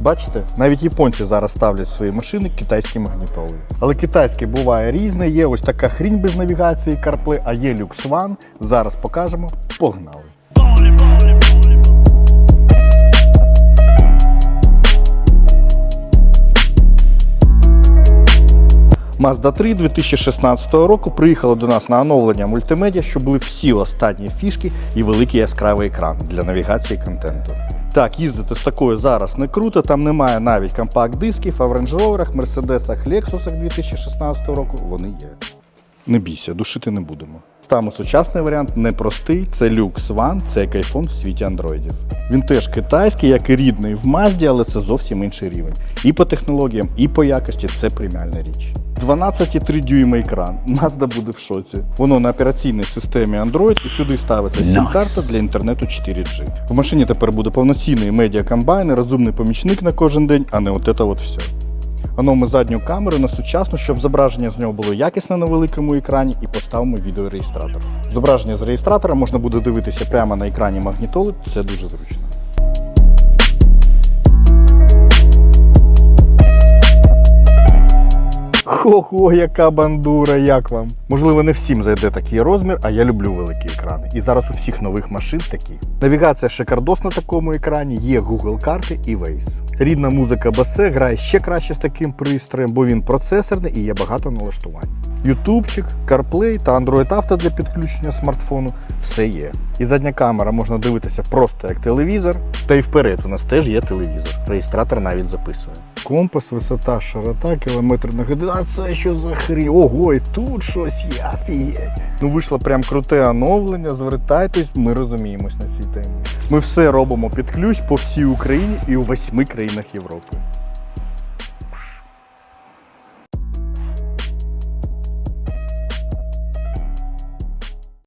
Бачите, навіть японці зараз ставлять свої машини китайські магнітоли. Але китайське буває різне. Є ось така хрінь без навігації CarPlay, а є Lux One. Зараз покажемо. Погнали! Mazda 3 2016 року приїхала до нас на оновлення мультимедіа, що були всі останні фішки і великий яскравий екран для навігації контенту. Так, їздити з такою зараз не круто, там немає навіть компакт-дисків, а в Range Rover, Mercedes, Lexus 2016 року вони є. Не бійся, душити не будемо. Саме сучасний варіант непростий, це Lux One, це як iPhone в світі андроїдів. Він теж китайський, як і рідний в Mazda, але це зовсім інший рівень. І по технологіям, і по якості це преміальна річ. 12,3 дюйма екран. Mazda буде в шоці. Воно на операційній системі Android і сюди ставиться сім-карта для інтернету 4G. В машині тепер буде повноцінний медіакомбайн, і розумний помічник на кожен день, а не от це от все. Оновимо задню камеру на сучасну, щоб зображення з нього було якісне на великому екрані, і поставимо відеореєстратор. Зображення з реєстратора можна буде дивитися прямо на екрані магнітоли, це дуже зручно. Хо-хо, яка бандура, як вам? Можливо, не всім зайде такий розмір, а я люблю великі екрани. І зараз у всіх нових машин такі. Навігація шикардос на такому екрані, є Google карти і Waze. Рідна музика басе грає ще краще з таким пристроєм, бо він процесорний і є багато налаштувань. Ютубчик, CarPlay та Android Auto для підключення смартфону все є. І задня камера можна дивитися просто як телевізор, та й вперед у нас теж є телевізор. Реєстратор навіть записує. Компас, висота, широта, кілометр на годину. А це що за хрі? Ого, і тут щось є, офігеть. Ну вийшло прям круте оновлення. Звертайтесь, ми розуміємось на цій темі. Ми все робимо під ключ по всій Україні і у восьми країнах Європи.